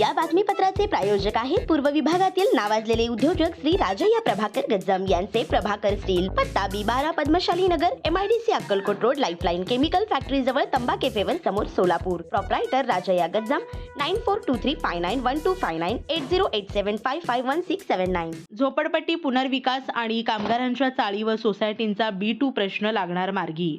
या बातमीपत्राचे प्रायोजक आहेत पूर्व विभागातील नावाजलेले उद्योजक श्री राजय्या प्रभाकर गज्जम यांचे प्रभाकर स्टील पत्ता बी बारा Padmashali Nagar MIDC Akkalkot road lifeline chemical factory जवळ तंबा केफेवर समोर Solapur. Proprietor Rajayya Gajjam nine four two three five nine one two five nine eight zero eight seven five five one six seven nine झोपडपट्टी पुनर्विकास आणि कामगारांच्या चाळी व सोसायटींचा बी टू प्रश्न लागणार मार्गी.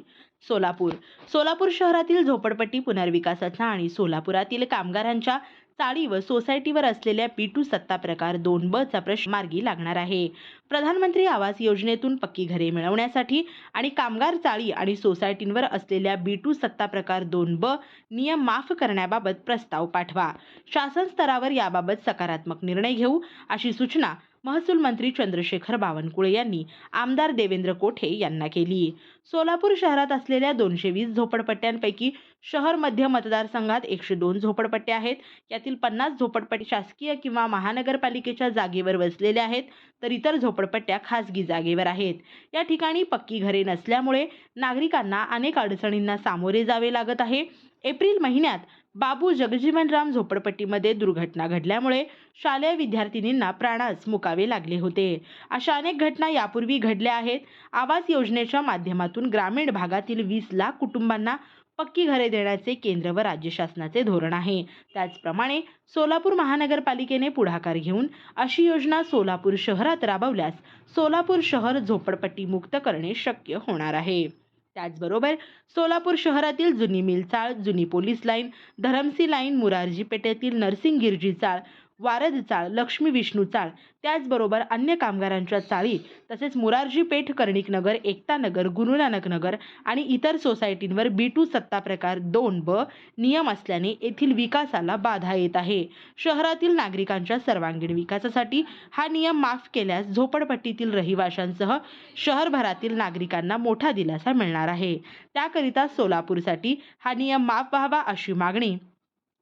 सोलापूर. सोलापूर शहरातील झोपडपट्टी पुनर्विकासाचा आणि सोलापुरातील कामगारांच्या चाळी व सोसायटीवर असलेल्या बी टू सत्ता प्रकार दोन ब चा प्रश्न मार्गी लागणार आहे. प्रधानमंत्री आवास योजनेतून पक्की घरे मिळवण्यासाठी आणि कामगार चाळी आणि सोसायटींवर असलेल्या बी टू सत्ता प्रकार दोन ब नियम माफ करण्याबाबत प्रस्ताव पाठवा. शासन स्तरावर याबाबत सकारात्मक निर्णय घेऊ अशी सूचना महसूल मंत्री चंद्रशेखर बावनकुळे यांनी आमदार देवेंद्र कोठे यांना केली. सोलापूर शहरात असलेल्या दोनशे वीस झोपडपट्ट्यांपैकी शहर मध्य मतदारसंघात एकशे दोन झोपडपट्ट्या आहेत. यातील पन्नास झोपडपट्टी शासकीय किंवा महानगरपालिकेच्या जागेवर वसलेल्या आहेत तर इतर झोपडपट्ट्या खासगी जागेवर आहेत. या ठिकाणी पक्की घरे नसल्यामुळे नागरिकांना अनेक अडचणींना सामोरे जावे लागत आहे. एप्रिल महिन्यात बाबू जगजीवनराम झोपडपट्टीमध्ये दुर्घटना घडल्यामुळे शालेय विद्यार्थिनींना प्राणास मुकावे लागले होते. अशा अनेक घटना यापूर्वी घडल्या आहेत. आवास योजनेच्या माध्यमातून ग्रामीण भागातील वीस लाख कुटुंबांना पक्की घरे देण्याचे केंद्र व राज्य शासनाचे धोरण आहे. त्याचप्रमाणे सोलापूर महानगरपालिकेने पुढाकार घेऊन अशी योजना सोलापूर शहरात राबवल्यास सोलापूर शहर झोपडपट्टी मुक्त करणे शक्य होणार आहे. त्याचबरोबर सोलापूर शहरातील जुनी मिल चाळ जुनी police line Dharamsi line Murarji पेठेतील nursing गिरजी चाळ वारद चाळ लक्ष्मी विष्णू चाळ त्याचबरोबर अन्य कामगारांच्या चाळी तसेच मुरारजी पेठ कर्णिक नगर एकता नगर गुरुनानक नगर आणि इतर सोसायटींवर बी टू सत्ता प्रकार दोन ब नियम असल्याने येथील विकासाला बाधा येत आहे. शहरातील नागरिकांच्या सर्वांगीण विकासासाठी हा नियम माफ केल्यास झोपडपट्टीतील रहिवाशांसह शहरभरातील नागरिकांना मोठा दिलासा मिळणार आहे. त्याकरिता सोलापूरसाठी हा नियम माफ व्हावा अशी मागणी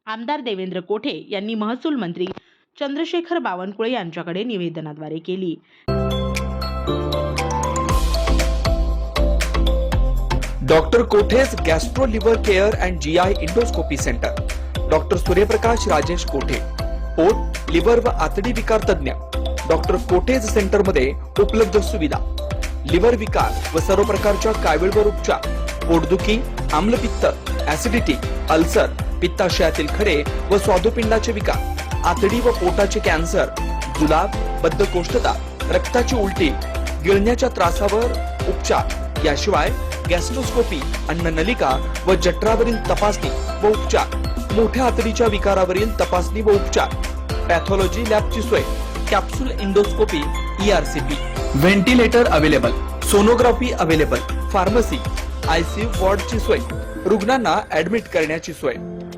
आमदार देवेंद्र कोठे यांनी महसूल मंत्री चंद्रशेखर बावनकुळे यांच्याकडे निवेदनाद्वारे केली. Doctor Kothe's gastro liver care and G I endoscopy centre. Doctor Suryaprakash Rajesh Kothe. पोट लिव्हर व आतडी विकार तज्ञ डॉक्टर कोठेज सेंटरमध्ये उपलब्ध सुविधा. लिव्हर विकार व सर्व प्रकारच्या कावीळवर उपचार. पोटदुखी आम्लपित्त ऍसिडिटी अल्सर पित्ताशयातील खडे व स्वादुपिंडाचे विकार. आतडी व पोटाचे कॅन्सर जुलाब बद्धकोष्ठता रक्ताची उलटी गिळण्याच्या त्रासावर उपचार. याशिवाय गॅस्ट्रोस्कोपी अन्ननलिका व जठरावरील तपासणी व उपचार. मोठ्या आतडीच्या विकारावरील तपासणी व उपचार. पॅथॉलॉजी लॅबची सोय. Capsule endoscopy E ERCP ventilator available. Sonography available. Pharmacy ICU वॉर्डची सोय. रुग्णांना ऍडमिट करण्याची सोय.